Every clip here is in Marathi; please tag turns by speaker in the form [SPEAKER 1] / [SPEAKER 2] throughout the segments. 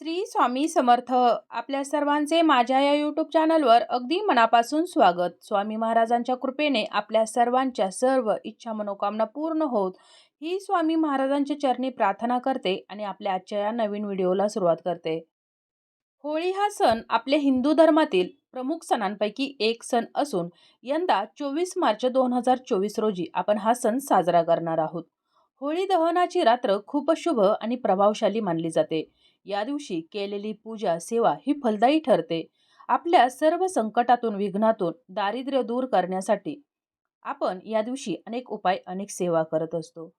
[SPEAKER 1] श्री स्वामी समर्थ. आपल्या सर्वांचे माझ्या या यूट्यूब चॅनलवर अगदी मनापासून स्वागत. स्वामी महाराजांच्या कृपेने आपल्या सर्वांच्या सर्व इच्छा मनोकामना पूर्ण होत. ही स्वामी महाराजांच्या चरणी प्रार्थना करते आणि आपल्या आजच्या या नवीन व्हिडिओला सुरुवात करते. होळी हा सण आपल्या हिंदू धर्मातील प्रमुख सणांपैकी एक सण असून यंदा चोवीस मार्च दोन हजार चोवीस रोजी आपण हा सण साजरा करणार आहोत. होळी दहनाची रात्र खूप शुभ आणि प्रभावशाली मानली जाते. या दिवशी केलेली पूजा सेवा ही फलदायी ठरते. आपल्या सर्व संकटातून विघ्नातून दारिद्र्य दूर करण्यासाठी आपण या दिवशी अनेक उपाय अनेक सेवा करत असतो.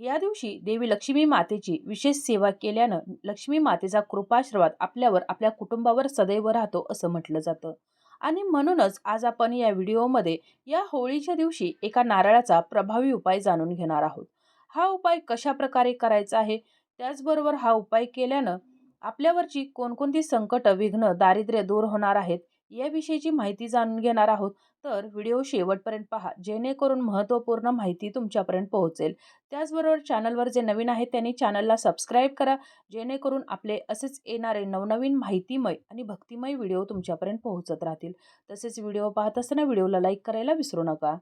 [SPEAKER 1] या दिवशी देवी लक्ष्मी मातेची विशेष सेवा केल्यानं लक्ष्मी मातेचा कृपाश्रवाद आपल्यावर आपल्या कुटुंबावर सदैव राहतो असं म्हटलं जातं. आणि म्हणूनच आज आपण या व्हिडिओमध्ये या होळीच्या दिवशी एका नारळाचा प्रभावी उपाय जाणून घेणार आहोत. हा उपाय कशा प्रकारे करायचा आहे? त्याचबरोबर हा उपाय केल्यानं आपल्यावरची कोणकोणती संकट विघ्न दारिद्र्य दूर होणार आहेत याविषयीची माहिती जाणून घेणार आहोत. तर व्हिडिओ शेवटपर्यंत पहा जेणेकरून महत्त्वपूर्ण माहिती तुमच्यापर्यंत पोहोचेल. त्याचबरोबर चॅनलवर जे नवीन आहेत त्यांनी चॅनलला सबस्क्राईब करा जेणेकरून आपले असेच येणारे नवनवीन माहितीमय आणि भक्तिमय व्हिडिओ तुमच्यापर्यंत पोहोचत राहतील. तसेच व्हिडिओ पाहत असताना व्हिडिओला लाईक करायला विसरू नका.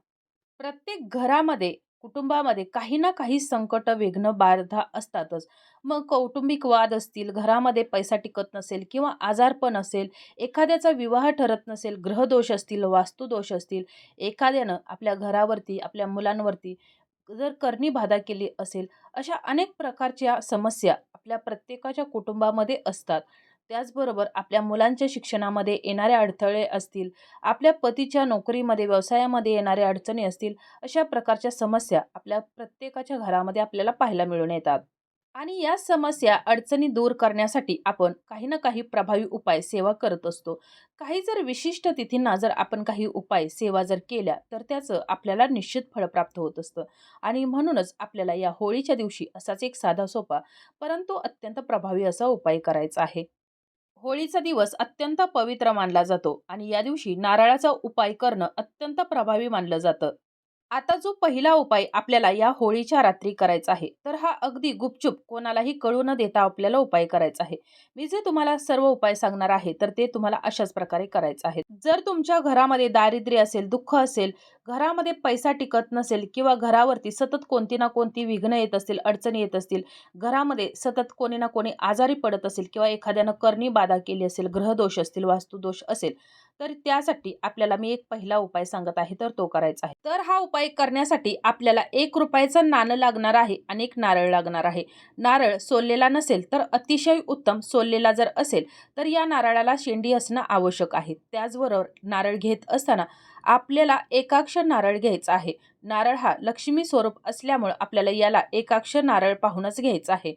[SPEAKER 1] प्रत्येक घरामध्ये कुटुंबामध्ये काही ना काही संकट विघ्न बाधा असतातच. मग कौटुंबिक वाद असतील घरामध्ये पैसा टिकत नसेल किंवा आजारपण असेल एखाद्याचा विवाह ठरत नसेल ग्रहदोष असतील वास्तुदोष असतील एखाद्यानं आपल्या घरावरती आपल्या मुलांवरती जर करणी बाधा केली असेल अशा अनेक प्रकारच्या समस्या आपल्या प्रत्येकाच्या कुटुंबामध्ये असतात. त्याचबरोबर आपल्या मुलांच्या शिक्षणामध्ये येणारे अडथळे असतील आपल्या पतीच्या नोकरीमध्ये व्यवसायामध्ये येणारे अडचणी असतील अशा प्रकारच्या समस्या आपल्या प्रत्येकाच्या घरामध्ये आपल्याला पाहायला मिळून येतात. आणि या समस्या अडचणी दूर करण्यासाठी आपण काही ना काही प्रभावी उपाय सेवा करत असतो. काही जर विशिष्ट तिथींना जर आपण काही उपाय सेवा जर केल्या तर त्याचं आपल्याला निश्चित फळ प्राप्त होत असतं. आणि म्हणूनच आपल्याला या होळीच्या दिवशी असाच एक साधा सोपा परंतु अत्यंत प्रभावी असा उपाय करायचा आहे. होळीचा दिवस अत्यंत पवित्र मानला जातो आणि या दिवशी नारळाचा उपाय करणं अत्यंत प्रभावी मानलं जातं. आता जो पहिला उपाय आपल्याला या होळीच्या रात्री करायचा आहे तर हा अगदी गुपचूप कोणालाही कळू न देता आपल्याला उपाय करायचा आहे. मी जे तुम्हाला सर्व उपाय सांगणार आहे तर ते तुम्हाला अशाच प्रकारे करायचं आहे जर तुमच्या घरामध्ये दारिद्र्य असेल दुःख असेल घरामध्ये पैसा टिकत नसेल किंवा घरावरती सतत कोणती ना कोणती विघ्न येत असतील अडचणी येत असतील घरामध्ये सतत कोणी ना कोणी आजारी पडत असेल किंवा एखाद्यानं करणी बाधा केली असेल ग्रहदोष असतील वास्तुदोष असेल तर त्यासाठी आपल्याला मी एक पहिला उपाय सांगत आहे तर तो करायचा आहे. तर हा उपाय करण्यासाठी आपल्याला एक रुपयाचं नाणं लागणार आहे आणि एक नारळ लागणार आहे. नारळ सोललेला नसेल तर अतिशय उत्तम सोललेला जर असेल तर या नारळाला शेंडी असणं आवश्यक आहे. त्याचबरोबर नारळ घेत असताना आपल्याला एकाक्षर नारळ घ्यायचा आहे. नारळ हा लक्ष्मी स्वरूप असल्यामुळं आपल्याला याला एकाक्षर नारळ पाहूनच घ्यायचा आहे.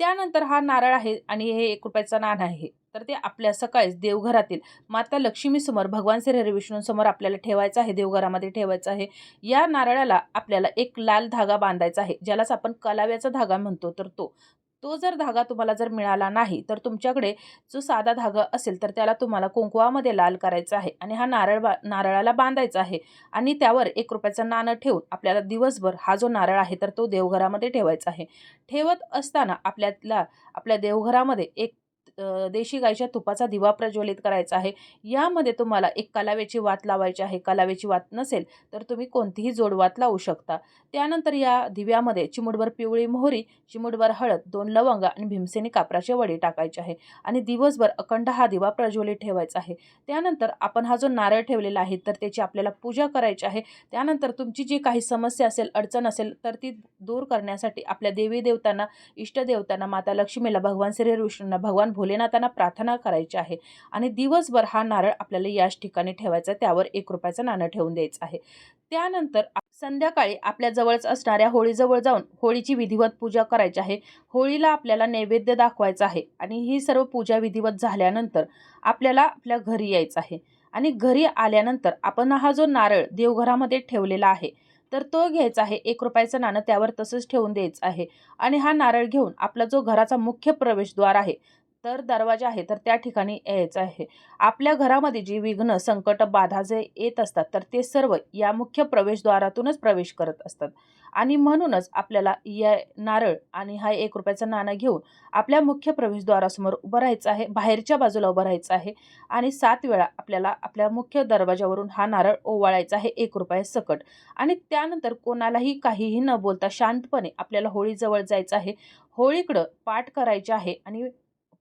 [SPEAKER 1] त्यानंतर हा नारळ आहे आणि हे एक रुपयाचं नाणं आहे. तर ते आपल्या सकाळीच देवघरातील माता लक्ष्मीसमोर भगवान श्री हरिविष्णूंसमोर आपल्याला ठेवायचं आहे देवघरामध्ये ठेवायचं आहे. या नारळाला आपल्याला एक लाल धागा बांधायचा आहे ज्यालाच आपण कलाव्याचा धागा म्हणतो. तर तो तो जर धागा तुम्हाला जर मिळाला नाही तर तुमच्याकडे जो साधा धागा असेल तर त्याला तुम्हाला कुंकुवामध्ये लाल करायचा आहे आणि हा नारळ बा नारळाला बांधायचा आहे आणि त्यावर एक रुपयाचं नाणं ठेवून आपल्याला दिवसभर हा जो नारळ आहे तर तो देवघरामध्ये ठेवायचा आहे. ठेवत असताना आपल्याला आपल्या देवघरामध्ये एक देशी गाईच्या तुपाचा दिवा प्रज्वलित करायचा आहे. यामध्ये तुम्हाला एक कलावेची वात लावायची आहे. कलावेची वात नसेल तर तुम्ही कोणतीही जोडवात लावू शकता. त्यानंतर या दिव्यामध्ये चिमुडभर पिवळी मोहरी चिमुडभर हळद दोन लवंग आणि भीमसेनी कापराचे वडे टाकायचे आहे आणि दिवसभर अखंड हा दिवा प्रज्वलित ठेवायचा आहे. त्यानंतर आपण हा जो नारळ ठेवलेला आहे तर त्याची आपल्याला पूजा करायची आहे. त्यानंतर तुमची जी काही समस्या असेल अडचण असेल तर ती दूर करण्यासाठी आपल्या देवी देवतांना इष्टदेवतांना माता लक्ष्मीला भगवान श्री विष्णूंना भगवान भोलेनाथांना प्रार्थना करायची आहे. आणि दिवसभर हा नारळ आपल्याला याच ठिकाणी ठेवायचा त्यावर एक रुपयाचं नाणं ठेवून द्यायचं आहे. त्यानंतर संध्याकाळी आपल्या जवळच असणाऱ्या होळीजवळ जाऊन होळीची विधिवत पूजा करायची आहे. होळीला आपल्याला नैवेद्य दाखवायचा आहे. आणि ही सर्व पूजा विधिवत झाल्यानंतर आपल्याला आपल्या घरी यायचं आहे. आणि घरी आल्यानंतर आपण हा जो नारळ देवघरामध्ये ठेवलेला आहे तर तो घ्यायचा आहे. एक रुपयाचं नाणं त्यावर तसंच ठेवून द्यायचं आहे. आणि हा नारळ घेऊन आपला जो घराचा मुख्य प्रवेशद्वार आहे तर दरवाजा आहे तर त्या ठिकाणी यायचं आहे. आपल्या घरामध्ये जी विघ्न संकट बाधा जे येत असतात तर ते सर्व या मुख्य प्रवेशद्वारातूनच प्रवेश करत असतात. आणि म्हणूनच आपल्याला या नारळ आणि हा एक रुपयाचं नाणं घेऊन आपल्या मुख्य प्रवेशद्वारासमोर उभं राहायचं आहे बाहेरच्या बाजूला उभं राहायचं आहे आणि सात वेळा आपल्याला आपल्या मुख्य दरवाजावरून हा नारळ ओवाळायचा आहे एक रुपया सकट. आणि त्यानंतर कोणालाही काहीही न बोलता शांतपणे आपल्याला होळीजवळ जायचं आहे. होळीकडं पाठ करायचे आहे आणि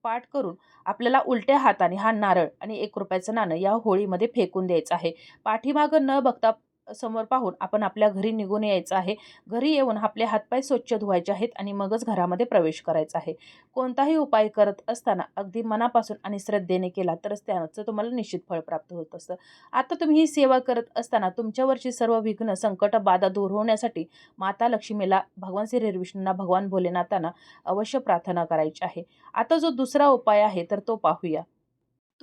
[SPEAKER 1] पाठ करून आपल्याला उलट्या हाताने हा नारळ आणि एक रुपयाचं नाणं या होळीमध्ये फेकून द्यायचं आहे. पाठीमागं न बघता समोर पाहून आपण आपल्या घरी निघून यायचं आहे. घरी येऊन आपले हातपाय स्वच्छ धुवायचे आहेत आणि मगच घरामध्ये प्रवेश करायचा आहे. कोणताही उपाय करत असताना अगदी मनापासून आणि श्रद्धेने केला तरच त्याचं तुम्हाला निश्चित फळ प्राप्त होत असतं. आता तुम्ही ही सेवा करत असताना तुमच्यावरची सर्व विघ्न संकट बाधा दूर होण्यासाठी माता लक्ष्मीला भगवान श्री विष्णूंना भगवान भोलेनाथांना अवश्य प्रार्थना करायची आहे. आता जो दुसरा उपाय आहे तर तो पाहूया.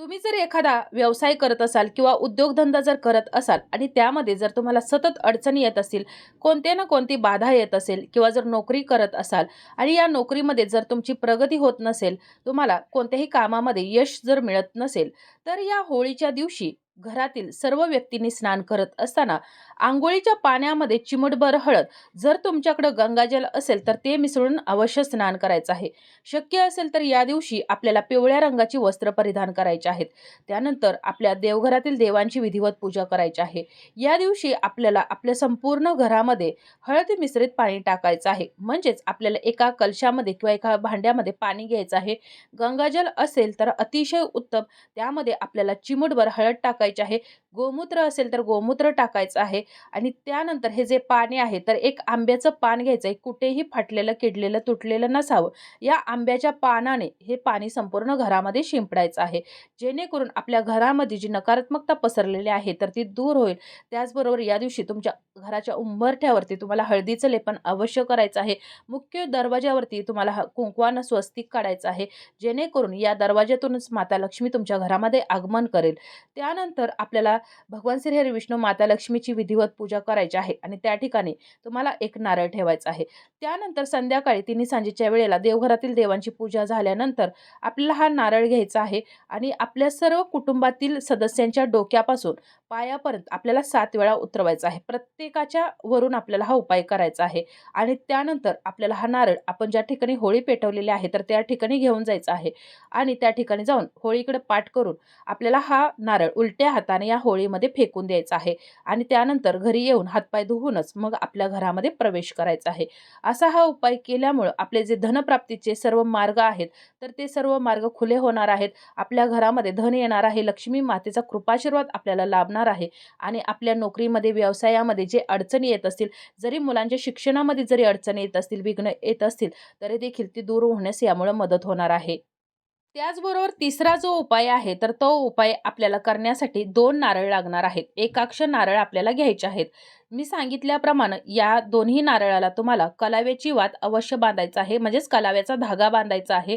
[SPEAKER 1] तुम्ही जर एखादा व्यवसाय करत असाल किंवा उद्योगधंदा जर करत असाल आणि त्यामध्ये जर तुम्हाला सतत अडचणी येत असतील कोणते ना कोणती बाधा येत असेल किंवा जर नोकरी करत असाल आणि या नोकरीमध्ये जर तुमची प्रगती होत नसेल तुम्हाला कोणत्याही कामामध्ये यश जर मिळत नसेल तर या होळीच्या दिवशी घरातील सर्व व्यक्तींनी स्नान करत असताना आंघोळीच्या पाण्यामध्ये चिमटभर हळद जर तुमच्याकडं गंगाजल असेल तर ते मिसळून अवश्य स्नान करायचं आहे. शक्य असेल तर या दिवशी आपल्याला पिवळ्या रंगाची वस्त्र परिधान करायचे आहेत. त्यानंतर आपल्या देवघरातील देवांची विधिवत पूजा करायची आहे. या दिवशी आपल्याला आपल्या संपूर्ण घरामध्ये हळद मिश्रित पाणी टाकायचं आहे. म्हणजेच आपल्याला एका कलशामध्ये किंवा एका भांड्यामध्ये पाणी घ्यायचं आहे. गंगाजल असेल तर अतिशय उत्तम. त्यामध्ये आपल्याला चिमूटभर हळद टाकायचे आहे. गोमूत्र असेल तर गोमूत्र टाकायचं आहे. आणि त्यानंतर हे जे पाणी आहे तर एक आंब्याचं पान घ्यायचं आहे. कुठेही फाटलेलं किडलेलं तुटलेलं नसावं. या आंब्याच्या पानाने हे पाणी संपूर्ण घरामध्ये शिंपडायचं आहे. जेणेकरून आपल्या घरामध्ये जी नकारात्मकता पसरलेली आहे तर ती दूर होईल. त्याचबरोबर या दिवशी तुमच्या घराच्या उंबरठ्यावरती तुम्हाला हळदीचं लेपन अवश्य करायचं आहे. मुख्य दरवाज्यावरती तुम्हाला ह- कुंकवानं स्वस्तिक काढायचं आहे. जेणेकरून या दरवाज्यातूनच माता लक्ष्मी तुमच्या घरामध्ये आगमन करेल. त्यानंतर आपल्याला भगवान श्री हरी विष्णू माता लक्ष्मीची विधिवत पूजा करायची आहे. आणि त्या ठिकाणी तुम्हाला एक नारळ ठेवायचा आहे. त्यानंतर संध्याकाळी तिन्ही सांजेच्या वेळेला देवघरातील देवांची पूजा झाल्यानंतर आपल्याला हा नारळ घ्यायचा आहे. आणि आपल्या सर्व कुटुंबातील सदस्यांच्या डोक्यापासून पायापर्यंत आपल्याला सात वेळा उतरवायचा आहे. प्रत्येकाच्या वरून आपल्याला हा उपाय करायचा आहे. आणि त्यानंतर आपल्याला हा नारळ आपण ज्या ठिकाणी होळी पेटवलेली आहे तर त्या ठिकाणी घेऊन जायचं आहे. आणि त्या ठिकाणी जाऊन होळीकडे पाठ करून आपल्याला हा नारळ उलट उलट्या हाताने या होळीमध्ये फेकून द्यायचा आहे. आणि त्यानंतर घरी येऊन हातपाय धुवूनच मग आपल्या घरामध्ये प्रवेश करायचा आहे. असा हा उपाय केल्यामुळं आपले जे धनप्राप्तीचे सर्व मार्ग आहेत तर ते सर्व मार्ग खुले होणार आहेत. आपल्या घरामध्ये धन येणार आहे. लक्ष्मी मातेचा कृपाशीर्वाद आपल्याला लाभणार आहे. आणि आपल्या नोकरीमध्ये व्यवसायामध्ये जे अडचणी येत असतील जरी मुलांच्या शिक्षणामध्ये जरी अडचणी येत असतील विघ्न येत असतील तरी देखील ती दूर होण्यास यामुळे मदत होणार आहे. त्याचबरोबर तिसरा जो उपाय आहे तर तो उपाय आपल्याला करण्यासाठी दोन नारळ लागणार आहेत. एकाक्ष नारळ आपल्याला घ्यायचे आहेत. मी सांगितल्याप्रमाणे या दोन्ही नारळाला तुम्हाला कलाव्याची वात अवश्य बांधायचा आहे. म्हणजेच कलाव्याचा धागा बांधायचा आहे.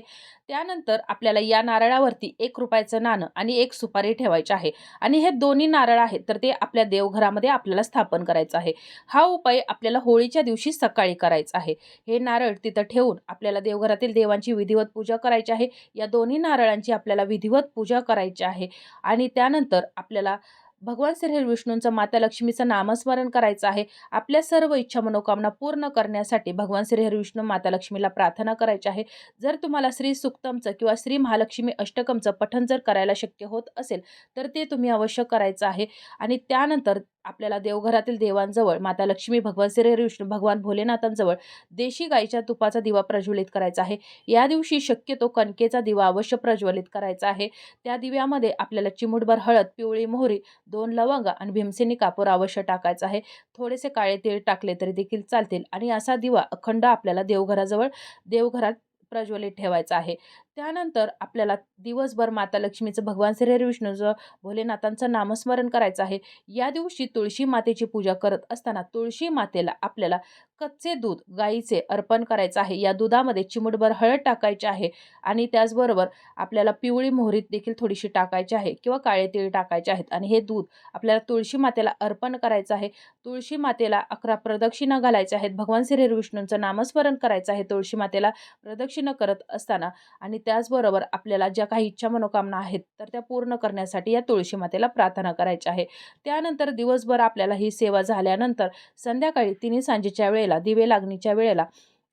[SPEAKER 1] त्यानंतर आपल्याला या नारळावरती एक रुपयाचं नाणं आणि एक सुपारी ठेवायची आहे. आणि हे दोन्ही नारळ आहेत तर ते आपल्या देवघरामध्ये आपल्याला स्थापन करायचं आहे. हा उपाय आपल्याला होळीच्या दिवशी सकाळी करायचा आहे. हे नारळ तिथं ठेवून आपल्याला देवघरातील देवांची विधिवत पूजा करायची आहे. या दोन्ही नारळांची आपल्याला विधिवत पूजा करायची आहे. आणि त्यानंतर आपल्याला भगवान श्री विष्णूंचं माता लक्ष्मीचं नामस्मरण करायचं आहे. आपल्या सर्व इच्छा मनोकामना पूर्ण करण्यासाठी भगवान श्री विष्णू माता लक्ष्मीला प्रार्थना करायची आहे. जर तुम्हाला श्री सुक्तमचं किंवा श्री महालक्ष्मी अष्टकमचं पठण जर करायला शक्य होत असेल तर ते तुम्ही अवश्य करायचं आहे. आणि त्यानंतर आपल्याला देवघरातील देवांजवळ माता लक्ष्मी भगवान श्री विष्णू भगवान भोलेनाथांजवळ देशी गाईच्या तुपाचा दिवा प्रज्वलित करायचा आहे. या दिवशी शक्यतो कणकेचा दिवा अवश्य प्रज्वलित करायचा आहे. त्या दिव्यामध्ये आपल्याला चिमूटभर हळद पिवळी मोहरी दोन लवंग आणि भीमसेनी कापूर अवश्य टाकायचं आहे. थोडेसे काळे तेल टाकले तरी देखील चालतील आणि असा दिवा अखंड आपल्याला देवघराजवळ देवघरात प्रज्वलित ठेवायचा आहे. त्यानंतर आपल्याला दिवसभर माता लक्ष्मीचं भगवान श्री विष्णूचं भोलेनाथांचं नामस्मरण करायचं आहे. या दिवशी तुळशी मातेची पूजा करत असताना तुळशी मातेला आपल्याला कच्चे दूध गाईचे अर्पण करायचं आहे. या दुधामध्ये चिमुटभर हळद टाकायची आहे आणि त्याचबरोबर आपल्याला पिवळी मोहरीत देखील थोडीशी टाकायची आहे किंवा काळे तिळ टाकायचे आहेत आणि हे दूध आपल्याला तुळशी मातेला अर्पण करायचं आहे. तुळशी मातेला अकरा प्रदक्षिणा घालायच्या आहेत. भगवान श्री विष्णूंचं नामस्मरण करायचं आहे. तुळशी मातेला प्रदक्षिणा करत असताना आणि त्याचबरोबर आपल्याला ज्या काही इच्छा मनोकामना आहेत तर त्या पूर्ण करण्यासाठी या तुळशी मातेला प्रार्थना करायची आहे. त्यानंतर दिवसभर आपल्याला ही सेवा झाल्यानंतर संध्याकाळी तिन्ही सांजेच्या वेळेला दिवे लागणीच्या वेळेला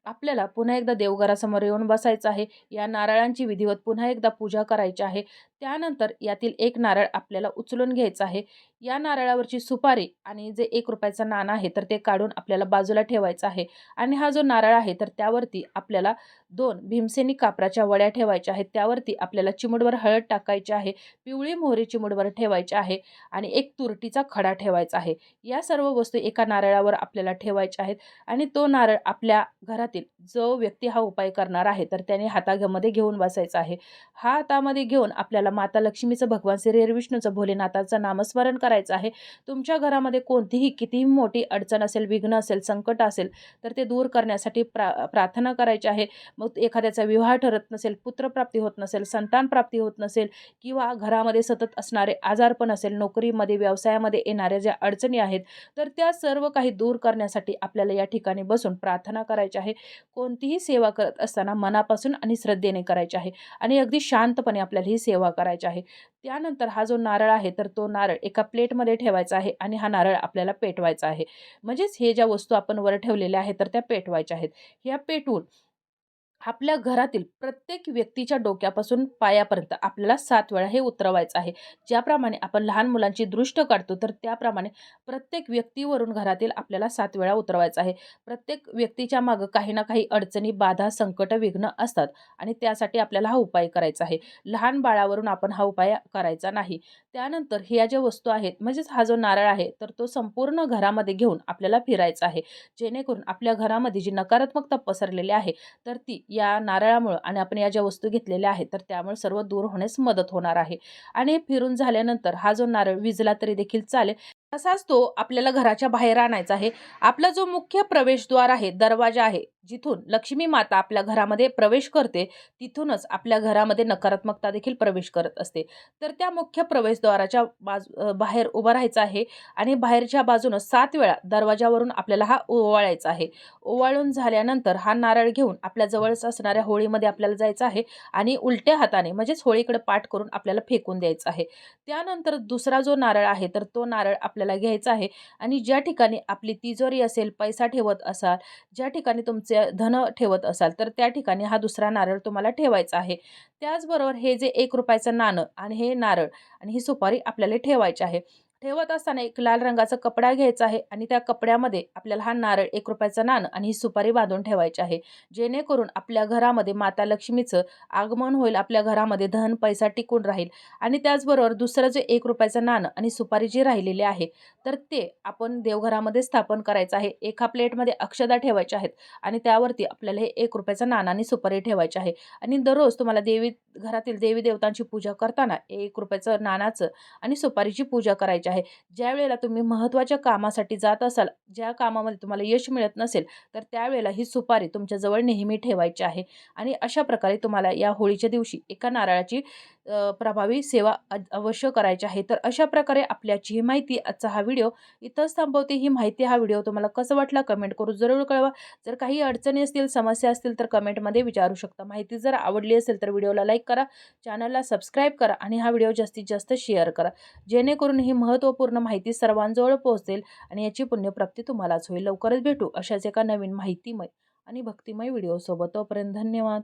[SPEAKER 1] आपल्याला पुन्हा एकदा देवघरासमोर येऊन बसायचं आहे. या नारळांची विधिवत पुन्हा एकदा पूजा करायची आहे. त्यानंतर यातील एक नारळ आपल्याला उचलून घ्यायचं आहे. या नारळावरची सुपारी आणि जे एक रुपयाचं नाणं आहे तर ते काढून आपल्याला बाजूला ठेवायचं आहे. आणि हा जो नारळ आहे तर त्यावरती आपल्याला दोन भीमसेनी कापराच्या वड्या ठेवायच्या आहेत. त्यावरती आपल्याला चिमुडवर हळद टाकायची आहे पिवळी मोहरी चिमुडवर ठेवायची आहे आणि एक तुरटीचा खडा ठेवायचा आहे. या सर्व वस्तू एका नारळावर आपल्याला ठेवायच्या आहेत आणि तो नारळ आपल्या घरातील जो व्यक्ती हा उपाय करणार आहे तर त्याने हातामध्ये घेऊन बसायचा आहे. हा हातामध्ये घेऊन आपल्याला माता लक्ष्मीचं भगवान श्री विष्णूचं भोलेनाथाचं नामस्मरण करायचं आहे. तुमच्या घरामध्ये कोणतीही कितीही मोठी अडचण असेल विघ्न असेल संकट असेल तर ते दूर करण्यासाठी प्रा प्रार्थना करायची आहे. मग एखाद्याचा विवाह ठरत नसेल पुत्रप्राप्ती होत नसेल संतानप्राप्ती होत नसेल किंवा घरामध्ये सतत असणारे आजारपण असेल नोकरीमध्ये व्यवसायामध्ये येणाऱ्या ज्या अडचणी आहेत तर त्या सर्व काही दूर करण्यासाठी आपल्याला या ठिकाणी बसून प्रार्थना करायची आहे. कोणतीही सेवा करत असताना मनापासून आणि श्रद्धेने करायची आहे आणि अगदी शांतपणे आपल्याला ही सेवा करायची आहे. त्यानंतर हा जो नारळ आहे तर तो नारळ एका प्लेटमध्ये ठेवायचा आहे आणि हा नारळ आपल्याला पेटवायचा आहे. म्हणजेच हे ज्या वस्तू आपण वर ठेवलेल्या आहेत तर त्या पेटवायच्या आहेत. ह्या पेटवून आपल्या घरातील प्रत्येक व्यक्तीच्या डोक्यापासून पायापर्यंत आपल्याला सात वेळा हे उतरवायचं आहे. ज्याप्रमाणे आपण लहान मुलांची दृष्ट काढतो तर त्याप्रमाणे प्रत्येक व्यक्तीवरून घरातील आपल्याला सात वेळा उतरवायचं आहे. प्रत्येक व्यक्तीच्या मागं काही ना काही अडचणी बाधा संकट विघ्न असतात आणि त्यासाठी आपल्याला हा उपाय करायचा आहे. लहान बाळावरून आपण हा उपाय करायचा नाही. त्यानंतर ह्या ज्या वस्तू आहेत म्हणजेच हा जो नारळ आहे तर तो संपूर्ण घरामध्ये घेऊन आपल्याला फिरायचा आहे. जेणेकरून आपल्या घरामध्ये जी नकारात्मकता पसरलेली आहे तर ती या नारळामुळं आणि आपण या ज्या वस्तू घेतलेल्या आहेत तर त्यामुळे सर्व दूर होण्यास मदत होणार आहे. आणि फिरून झाल्यानंतर हा जो नारळ विजला तरी देखील चालेल. तसाच तो आपल्याला घराच्या बाहेर आणायचा आहे. आपला जो मुख्य प्रवेशद्वार आहे दरवाजा आहे जिथून लक्ष्मी माता आपल्या घरामध्ये प्रवेश करते तिथूनच आपल्या घरामध्ये नकारात्मकता देखील प्रवेश करत असते. तर त्या मुख्य प्रवेशद्वाराच्या बाजू बाहेर उभं राहायचं आहे आणि बाहेरच्या बाजूनं सात वेळा दरवाजावरून आपल्याला हा ओवाळायचा आहे. ओवाळून झाल्यानंतर हा नारळ घेऊन आपल्या जवळच असणाऱ्या होळीमध्ये आपल्याला जायचं आहे आणि उलट्या हाताने म्हणजेच होळीकडे पाठ करून आपल्याला फेकून द्यायचं आहे. त्यानंतर दुसरा जो नारळ आहे तर तो नारळ आपल्या आपल्याला घ्यायचा आहे आणि ज्या ठिकाणी आपली तिजोरी असेल पैसा ठेवत असाल ज्या ठिकाणी तुमचे धन ठेवत असाल तर त्या ठिकाणी हा दुसरा नारळ तुम्हाला ठेवायचा आहे. त्याचबरोबर हे जे एक रुपयाचं नाणं आणि हे नारळ आणि ही सुपारी आपल्याला ठेवायची आहे. ठेवत असताना एक लाल रंगाचा कपडा घ्यायचा आहे आणि त्या कपड्यामध्ये आपल्याला हा नारळ एक रुपयाचा नाणं आणि ही सुपारी बांधून ठेवायची आहे. जेणेकरून आपल्या घरामध्ये माता लक्ष्मीचं आगमन होईल आपल्या घरामध्ये धन पैसा टिकून राहील आणि त्याचबरोबर दुसरं जे एक रुपयाचं नाणं आणि सुपारी जी राहिलेली आहे तर ते आपण देवघरामध्ये स्थापन करायचं आहे. एका प्लेटमध्ये अक्षदा ठेवायच्या आहेत आणि त्यावरती आपल्याला हे एक रुपयाचं नाणं आणि सुपारी ठेवायची आहे. आणि दररोज तुम्हाला देवी घरातील देवी देवतांची पूजा करताना एक रुपयाचं नाणाचं आणि सुपारीची पूजा करायची आहे. ज्या वेळेला तुम्ही महत्त्वाच्या कामासाठी जात असाल ज्या कामामध्ये तुम्हाला यश मिळत नसेल तर त्यावेळेला ही सुपारी तुमच्याजवळ नेहमी ठेवायची आहे. आणि अशा प्रकारे तुम्हाला या होळीच्या दिवशी एका नारळाची प्रभावी सेवा अवश्य करायची आहे. तर अशा प्रकारे आपल्याची ही माहिती आजचा हा व्हिडिओ इथंच थांबवते ही माहिती हा व्हिडिओ तुम्हाला कसं वाटला कमेंट करू जरूर कळवा. जर काही अडचणी असतील समस्या असतील तर कमेंटमध्ये विचारू शकता. माहिती जर आवडली असेल तर व्हिडिओला लाईक करा चॅनलला सबस्क्राईब करा आणि हा व्हिडिओ जास्तीत जास्त शेअर करा. जेणेकरून ही महत्त्वपूर्ण माहिती सर्वांजवळ पोहोचेल आणि याची पुण्यप्राप्ती तुम्हालाच होईल. लवकरच भेटू अशाच एका नवीन माहितीमय आणि भक्तिमय व्हिडिओसोबत. तोपर्यंत धन्यवाद.